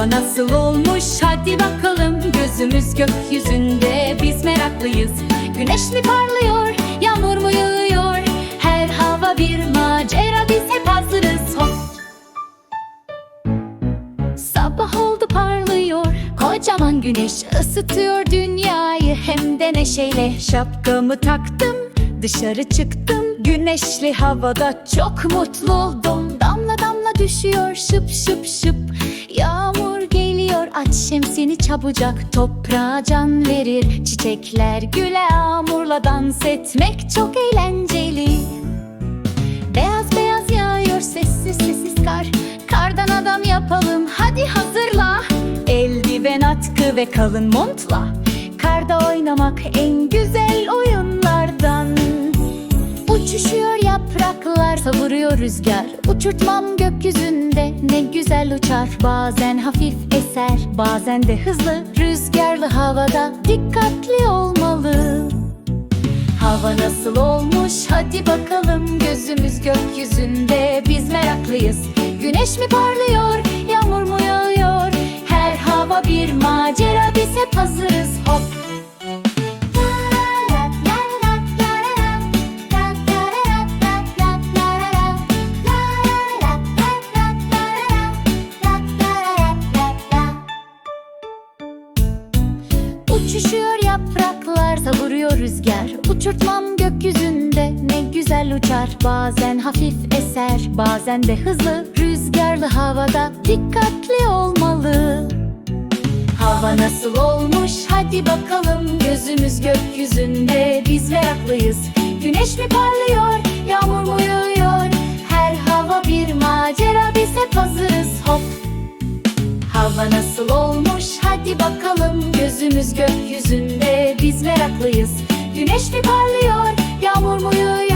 Hava nasıl olmuş? Hadi bakalım Gözümüz gökyüzünde biz meraklıyız. Güneş mi parlıyor yağmur mu yağıyor? Her hava bir macera biz hep hazırız. Hop! Sabah oldu parlıyor. Kocaman güneş ısıtıyor dünyayı. Hem de neşeyle. Şapkamı taktım dışarı çıktım. Güneşli havada çok mutlu oldum. Damla damla düşüyor şıp şıp şıp. Geliyor aç şemsini çabucak Toprağa can verir. Çiçekler güle Yağmurla dans etmek çok eğlenceli. Beyaz beyaz yağıyor sessiz sessiz kar. Kardan adam yapalım hadi hazırla. Eldiven atkı ve kalın montla. Karda oynamak en güzel yapraklar savuruyor rüzgar. Uçurtmam gökyüzünde ne güzel uçar. Bazen hafif eser bazen de hızlı Rüzgarlı havada dikkatli olmalı. Hava nasıl olmuş? Hadi bakalım Gözümüz gökyüzünde. Biz meraklıyız. Güneş mi parlıyor yağmur mu yağıyor? Her hava bir macera biz hep hazırız. Hop Uçuşuyor yapraklar savuruyor rüzgar. Uçurtmam gökyüzünde ne güzel uçar. Bazen hafif eser bazen de hızlı. Rüzgarlı havada dikkatli olmalı. Hava nasıl olmuş? Hadi bakalım. Gözümüz gökyüzünde. Biz meraklıyız Güneş mi parlıyor? Yağmur mu yağıyor nasıl olmuş? Hadi bakalım Gözümüz gökyüzünde biz meraklıyız. Güneş mi parlıyor yağmur mu yağıyor